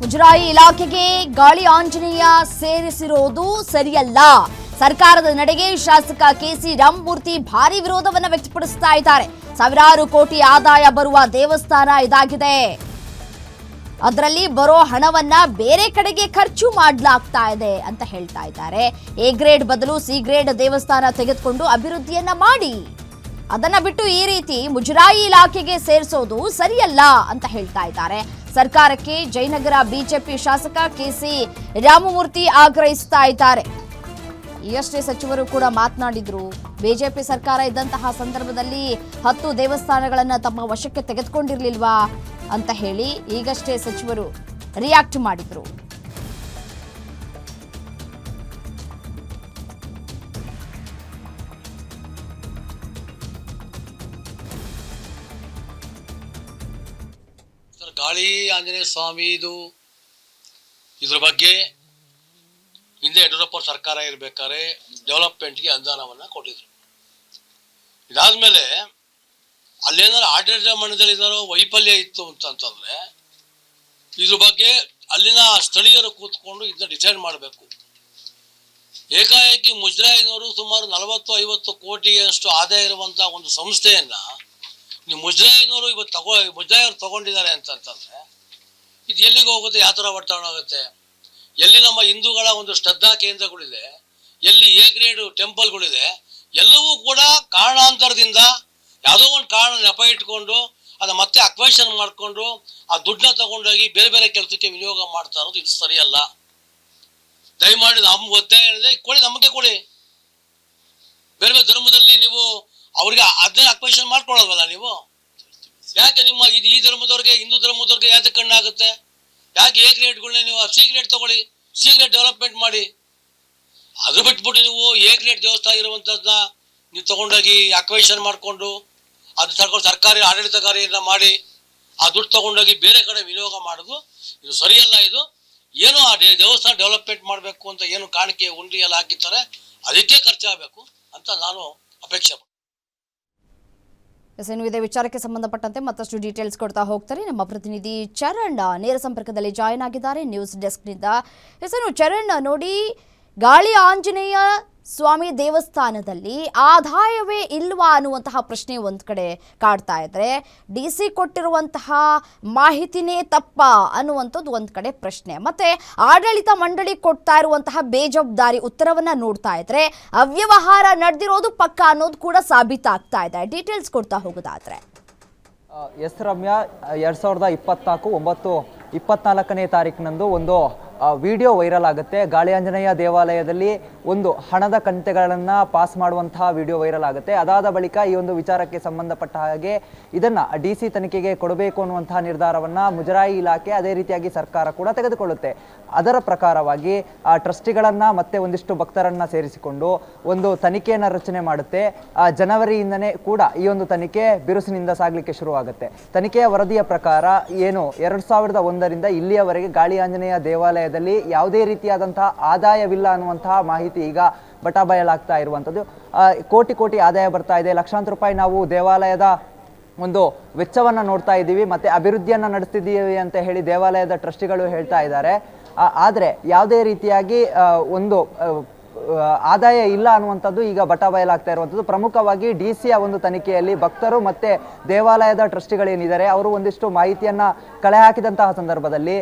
ಮುಜರಾಯಿ ಇಲಾಖೆಗೆ ಗಾಳಿ ಆಂಜನೇಯ ಸೇರಿಸಿರೋದು ಸರಿಯಲ್ಲ. ಸರ್ಕಾರದ ನಡೆಗೆ ಶಾಸಕ ಕೆಸಿ ರಾಮಮೂರ್ತಿ ಭಾರಿ ವಿರೋಧವನ್ನು ವ್ಯಕ್ತಪಡಿಸ್ತಾ ಇದ್ದಾರೆ. ಸಾವಿರಾರು ಕೋಟಿ ಆದಾಯ ಬರುವ ದೇವಸ್ಥಾನ ಇದಾಗಿದೆ. ಅದರಲ್ಲಿ ಬರೋ ಹಣವನ್ನ ಬೇರೆ ಕಡೆಗೆ ಖರ್ಚು ಮಾಡಲಾಗ್ತಾ ಇದೆ ಅಂತ ಹೇಳ್ತಾ ಇದ್ದಾರೆ. ಎ ಗ್ರೇಡ್ ಬದಲು ಸಿ ಗ್ರೇಡ್ ದೇವಸ್ಥಾನ ತೆಗೆದುಕೊಂಡು ಅಭಿವೃದ್ಧಿಯನ್ನ ಮಾಡಿ. ಅದನ್ನ ಬಿಟ್ಟು ಈ ರೀತಿ ಮುಜರಾಯಿ ಇಲಾಖೆಗೆ ಸೇರಿಸೋದು ಸರಿಯಲ್ಲ ಅಂತ ಹೇಳ್ತಾ ಇದ್ದಾರೆ. ಸರ್ಕಾರಕ್ಕೆ ಜಯನಗರ ಬಿಜೆಪಿ ಶಾಸಕ ಕೆಸಿ ರಾಮಮೂರ್ತಿ ಆಗ್ರಹಿಸ್ತಾ ಇದ್ದಾರೆ. ಈಗಷ್ಟೇ ಸಚಿವರು ಕೂಡ ಮಾತನಾಡಿದ್ರು, ಬಿಜೆಪಿ ಸರ್ಕಾರ ಇದ್ದಂತಹ ಸಂದರ್ಭದಲ್ಲಿ ಹತ್ತು ದೇವಸ್ಥಾನಗಳನ್ನು ತಮ್ಮ ವಶಕ್ಕೆ ತೆಗೆದುಕೊಂಡಿರ್ಲಿಲ್ವಾ ಅಂತ ಹೇಳಿ ಈಗಷ್ಟೇ ಸಚಿವರು ರಿಯಾಕ್ಟ್ ಮಾಡಿದ್ರು. ಸರ್ ಗಾಳಿ ಆಂಜನೇಯ ಸ್ವಾಮಿದು ಇದ್ರ ಬಗ್ಗೆ ಹಿಂದೆ ಯಡಿಯೂರಪ್ಪ ಸರ್ಕಾರ ಇರಬೇಕಾದ್ರೆ ಡೆವಲಪ್ಮೆಂಟ್ಗೆ ಅನುದಾನವನ್ನು ಕೊಟ್ಟಿದ್ರು. ಇದಾದ್ಮೇಲೆ ಅಲ್ಲೇನಾದ್ರು ಆಡಳಿತ ಮಂಡಳಿ ಏನಾದ್ರು ವೈಫಲ್ಯ ಇತ್ತು ಅಂತಂತಂದರೆ ಇದ್ರ ಬಗ್ಗೆ ಅಲ್ಲಿನ ಸ್ಥಳೀಯರು ಕೂತ್ಕೊಂಡು ಇದನ್ನ ಡಿಸೈಡ್ ಮಾಡಬೇಕು. ಏಕಾಏಕಿ ಮುಜ್ರಾಯಿನವರು ಸುಮಾರು ನಲವತ್ತು ಐವತ್ತು ಕೋಟಿಯಷ್ಟು ಆದಾಯ ಇರುವಂಥ ಒಂದು ಸಂಸ್ಥೆಯನ್ನ ನೀವು ಮುಜರಾಯಿನವರು ಇವತ್ತು ತಗೋ, ಮುಜರಾಯಿಯವರು ತಗೊಂಡಿದ್ದಾರೆ ಅಂತಂತಂದ್ರೆ ಇದು ಎಲ್ಲಿಗೆ ಹೋಗುತ್ತೆ, ಯಾವ ಥರ ಆಗುತ್ತೆ? ಎಲ್ಲಿ ನಮ್ಮ ಹಿಂದೂಗಳ ಒಂದು ಶ್ರದ್ಧಾ ಕೇಂದ್ರಗಳಿದೆ, ಎಲ್ಲಿ ಎ ಗ್ರೇಡ್ ಟೆಂಪಲ್ಗಳಿದೆ, ಎಲ್ಲವೂ ಕೂಡ ಕಾರಣಾಂತರದಿಂದ ಯಾವುದೋ ಒಂದು ಕಾರಣ ನೆಪ ಇಟ್ಕೊಂಡು ಅದನ್ನ ಮತ್ತೆ ಅಕ್ವೇಷನ್ ಮಾಡಿಕೊಂಡು, ಆ ದುಡ್ಡನ್ನ ತಗೊಂಡೋಗಿ ಬೇರೆ ಬೇರೆ ಕೆಲಸಕ್ಕೆ ವಿನಿಯೋಗ ಮಾಡ್ತಾ ಇರೋದು ಇದು ಸರಿಯಲ್ಲ. ದಯಮಾಡಿ ನಮ್ಗೆ ಒತ್ತಾಯ ಏನಿದೆ, ಕೊಡಿ, ನಮಗೆ ಕೊಡಿ. ಬೇರೆ ಬೇರೆ ಧರ್ಮದಲ್ಲಿ ನೀವು ಅವ್ರಿಗೆ ಅದನ್ನ ಅಕ್ವೇಷನ್ ಮಾಡ್ಕೊಳ್ಳೋದಲ್ಲ ನೀವು? ಯಾಕೆ ನಿಮ್ಮ ಇದು ಈ ಧರ್ಮದವ್ರಿಗೆ, ಹಿಂದೂ ಧರ್ಮದವ್ರಿಗೆ ಯಾಕೆ ಕಣ್ಣಾಗುತ್ತೆ? ಯಾಕೆ ಎ ಗ್ರೇಡ್ಗಳನ್ನ ನೀವು ಸಿ ಗ್ರೇಡ್ ತಗೊಳ್ಳಿ ಸೀಕ್ರೆಟ್ ಡೆವಲಪ್ಮೆಂಟ್ ಮಾಡಿ. ಅದು ಬಿಟ್ಬಿಟ್ಟು ನೀವು ಎ ಗ್ರೇಡ್ ದೇವಸ್ಥಾನ ಇರುವಂಥದ್ದನ್ನ ನೀವು ತಗೊಂಡೋಗಿ ಅಕ್ವೇಷನ್ ಮಾಡಿಕೊಂಡು, ಅದು ತಗೊಂಡು ಸರ್ಕಾರಿ ಆಡಳಿತಕಾರಿಯನ್ನ ಮಾಡಿ, ಆ ದುಡ್ಡು ತಗೊಂಡೋಗಿ ಬೇರೆ ಕಡೆ ವಿನಿಯೋಗ ಮಾಡೋದು ಇದು ಸರಿಯಲ್ಲ ಇದು. ಏನು ಆ ದೇವಸ್ಥಾನ ಡೆವಲಪ್ಮೆಂಟ್ ಮಾಡಬೇಕು ಅಂತ ಏನು ಕಾಣಿಕೆ ಉಂಡಿ ಎಲ್ಲ ಹಾಕಿರ್ತಾರೆ, ಅದಕ್ಕೆ ಖರ್ಚಾಗಬೇಕು ಅಂತ ನಾನು ಅಪೇಕ್ಷೆ. ಎಸ್ ಇನ್ನು ಇದೇ. ವಿಚಾರಕ್ಕೆ ಸಂಬಂಧಪಟ್ಟಂತೆ ಮತ್ತಷ್ಟು ಡೀಟೇಲ್ಸ್ ಕೊಡ್ತಾ ಹೋಗ್ತಾರೆ. ನಮ್ಮ ಪ್ರತಿನಿಧಿ ಚರಣ್ ನೇರ ಸಂಪರ್ಕದಲ್ಲಿ ಜಾಯ್ನ್ ಆಗಿದ್ದಾರೆ. ನ್ಯೂಸ್ ಡೆಸ್ಕ್ನಿಂದ ಎಸ್ ಇನ್ನು ಚರಣ್ ನೋಡಿ, ಗಾಳಿ ಆಂಜನೇಯ ಸ್ವಾಮಿ ದೇವಸ್ಥಾನದಲ್ಲಿ ಆದಾಯವೇ ಇಲ್ವಾ ಅನ್ನುವಂತಹ ಪ್ರಶ್ನೆ ಒಂದು ಕಡೆ ಕಾಡ್ತಾ ಇದ್ರೆ, ಡಿ ಸಿ ಕೊಟ್ಟಿರುವಂತಹ ಮಾಹಿತಿನೇ ತಪ್ಪ ಅನ್ನುವಂಥದ್ದು ಒಂದು ಕಡೆ ಪ್ರಶ್ನೆ. ಮತ್ತೆ ಆಡಳಿತ ಮಂಡಳಿ ಕೊಡ್ತಾ ಇರುವಂತಹ ಬೇಜವಾಬ್ದಾರಿ ಉತ್ತರವನ್ನ ನೋಡ್ತಾ ಇದ್ರೆ, ಅವ್ಯವಹಾರ ನಡೆದಿರೋದು ಪಕ್ಕ ಅನ್ನೋದು ಕೂಡ ಸಾಬೀತಾಗ್ತಾ ಇದೆ. ಡೀಟೇಲ್ಸ್ ಕೊಡ್ತಾ ಹೋಗೋದಾದ್ರೆ. ಎಸ್ ರಮ್ಯಾ, ಎರಡು ಸಾವಿರದ ಇಪ್ಪತ್ನಾಲ್ಕು ಒಂಬತ್ತು ಇಪ್ಪತ್ನಾಲ್ಕನೇ ತಾರೀಕಿನಂದು ಒಂದು ವಿಡಿಯೋ ವೈರಲ್ ಆಗುತ್ತೆ. ಗಾಳಿ ಆಂಜನೇಯ ದೇವಾಲಯದಲ್ಲಿ ಒಂದು ಹಣದ ಕಂತೆಗಳನ್ನು ಪಾಸ್ ಮಾಡುವಂತಹ ವಿಡಿಯೋ ವೈರಲ್ ಆಗುತ್ತೆ. ಅದಾದ ಬಳಿಕ ಈ ಒಂದು ವಿಚಾರಕ್ಕೆ ಸಂಬಂಧಪಟ್ಟ ಹಾಗೆ ಇದನ್ನು ಡಿ ಸಿ ತನಿಖೆಗೆ ಕೊಡಬೇಕು ಅನ್ನುವಂತಹ ನಿರ್ಧಾರವನ್ನು ಮುಜರಾಯಿ ಇಲಾಖೆ ಅದೇ ರೀತಿಯಾಗಿ ಸರ್ಕಾರ ಕೂಡ ತೆಗೆದುಕೊಳ್ಳುತ್ತೆ. ಅದರ ಪ್ರಕಾರವಾಗಿ ಆ ಟ್ರಸ್ಟಿಗಳನ್ನು ಮತ್ತೆ ಒಂದಿಷ್ಟು ಭಕ್ತರನ್ನ ಸೇರಿಸಿಕೊಂಡು ಒಂದು ತನಿಖೆಯನ್ನು ರಚನೆ ಮಾಡುತ್ತೆ. ಆ ಜನವರಿಯಿಂದನೇ ಕೂಡ ಈ ಒಂದು ತನಿಖೆ ಬಿರುಸಿನಿಂದ ಸಾಗಲಿಕ್ಕೆ ಶುರುವಾಗುತ್ತೆ. ತನಿಖೆಯ ವರದಿಯ ಪ್ರಕಾರ ಏನು? ಎರಡು ಸಾವಿರದ ಒಂದರಿಂದ ಇಲ್ಲಿಯವರೆಗೆ ಗಾಳಿ ಆಂಜನೇಯ ದೇವಾಲಯದಲ್ಲಿ ಯಾವುದೇ ರೀತಿಯಾದಂತಹ ಆದಾಯವಿಲ್ಲ ಅನ್ನುವಂತಹ ಮಾಹಿತಿ ಈಗ ಬಟಾಬಯಲಾಗ್ತಾ ಇರುವಂಥದ್ದು. ಕೋಟಿ ಕೋಟಿ ಆದಾಯ ಬರ್ತಾ ಇದೆ. ಲಕ್ಷಾಂತರ ರೂಪಾಯಿ ನಾವು ದೇವಾಲಯದ ಒಂದು ವೆಚ್ಚವನ್ನು ನೋಡ್ತಾ ಇದ್ದೀವಿ, ಮತ್ತೆ ಅಭಿವೃದ್ಧಿಯನ್ನು ನಡೆಸ್ತಿದ್ದೀವಿ ಅಂತ ಹೇಳಿ ದೇವಾಲಯದ ಟ್ರಸ್ಟಿಗಳು ಹೇಳ್ತಾ ಇದ್ದಾರೆ. ಆದರೆ ಯಾವುದೇ ರೀತಿಯಾಗಿ ಒಂದು ಆದಾಯ ಇಲ್ಲ ಅನ್ನುವಂಥದ್ದು ಈಗ ಬಟ ಬಯಲಾಗ್ತಾ ಇರುವಂಥದ್ದು. ಪ್ರಮುಖವಾಗಿ ಡಿ ಸಿಯ ಒಂದು ತನಿಖೆಯಲ್ಲಿ ಭಕ್ತರು ಮತ್ತೆ ದೇವಾಲಯದ ಟ್ರಸ್ಟಿಗಳೇನಿದ್ದಾರೆ ಅವರು ಒಂದಿಷ್ಟು ಮಾಹಿತಿಯನ್ನ ಕಳೆ ಹಾಕಿದಂತಹ ಸಂದರ್ಭದಲ್ಲಿ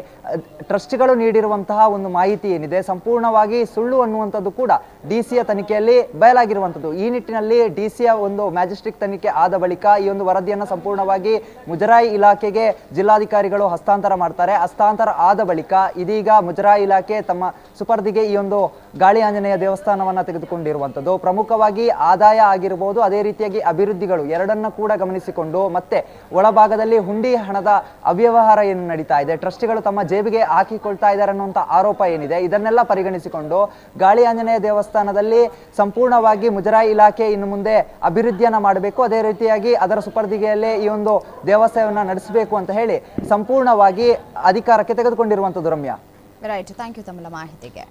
ಟ್ರಸ್ಟಿಗಳು ನೀಡಿರುವಂತಹ ಒಂದು ಮಾಹಿತಿ ಏನಿದೆ, ಸಂಪೂರ್ಣವಾಗಿ ಸುಳ್ಳು ಅನ್ನುವಂಥದ್ದು ಕೂಡ ಡಿ ಸಿಯ ತನಿಖೆಯಲ್ಲಿ ಬಯಲಾಗಿರುವಂಥದ್ದು. ಈ ನಿಟ್ಟಿನಲ್ಲಿ ಡಿ ಸಿಯ ಒಂದು ಮ್ಯಾಜಿಸ್ಟ್ರಿಕ್ ತನಿಖೆ ಆದ ಬಳಿಕ ಈ ಒಂದು ವರದಿಯನ್ನು ಸಂಪೂರ್ಣವಾಗಿ ಮುಜರಾಯಿ ಇಲಾಖೆಗೆ ಜಿಲ್ಲಾಧಿಕಾರಿಗಳು ಹಸ್ತಾಂತರ ಮಾಡ್ತಾರೆ. ಹಸ್ತಾಂತರ ಆದ ಬಳಿಕ ಇದೀಗ ಮುಜರಾಯಿ ಇಲಾಖೆ ತಮ್ಮ ಸುಪರ್ದಿಗೆ ಈ ಒಂದು ಗಾಳಿ ಆಂಜನೇಯ ದೇವಸ್ಥಾನವನ್ನ ತೆಗೆದುಕೊಂಡಿರುವಂಥದ್ದು. ಪ್ರಮುಖವಾಗಿ ಆದಾಯ ಆಗಿರಬಹುದು ಅದೇ ರೀತಿಯಾಗಿ ಅಭಿವೃದ್ಧಿಗಳು ಎರಡನ್ನ ಕೂಡ ಗಮನಿಸಿಕೊಂಡು, ಮತ್ತೆ ಒಳಭಾಗದಲ್ಲಿ ಹುಂಡಿ ಹಣದ ಅವ್ಯವಹಾರ ಏನು ನಡೀತಾ ಇದೆ, ಟ್ರಸ್ಟಿಗಳು ತಮ್ಮ ಜೇಬಿಗೆ ಹಾಕಿಕೊಳ್ತಾ ಇದ್ದಾರೆ ಅನ್ನುವಂಥ ಆರೋಪ ಏನಿದೆ, ಇದನ್ನೆಲ್ಲ ಪರಿಗಣಿಸಿಕೊಂಡು ಗಾಳಿ ಆಂಜನೇಯ ದೇವಸ್ಥಾನದಲ್ಲಿ ಸಂಪೂರ್ಣವಾಗಿ ಮುಜರಾಯಿ ಇಲಾಖೆ ಇನ್ನು ಮುಂದೆ ಅಭಿವೃದ್ಧಿಯನ್ನು ಮಾಡಬೇಕು, ಅದೇ ರೀತಿಯಾಗಿ ಅದರ ಸುಪರ್ದಿಗೆಯಲ್ಲೇ ಈ ಒಂದು ದೇವಸ್ಥಾನವನ್ನ ನಡೆಸಬೇಕು ಅಂತ ಹೇಳಿ ಸಂಪೂರ್ಣವಾಗಿ ಅಧಿಕಾರಕ್ಕೆ ತೆಗೆದುಕೊಂಡಿರುವಂಥದ್ದು ರಮ್ಯಾ. ರೈಟ್ ಥ್ಯಾಂಕ್ ಯು ತಮ್ಮ ಮಾಹಿತಿಗೆ.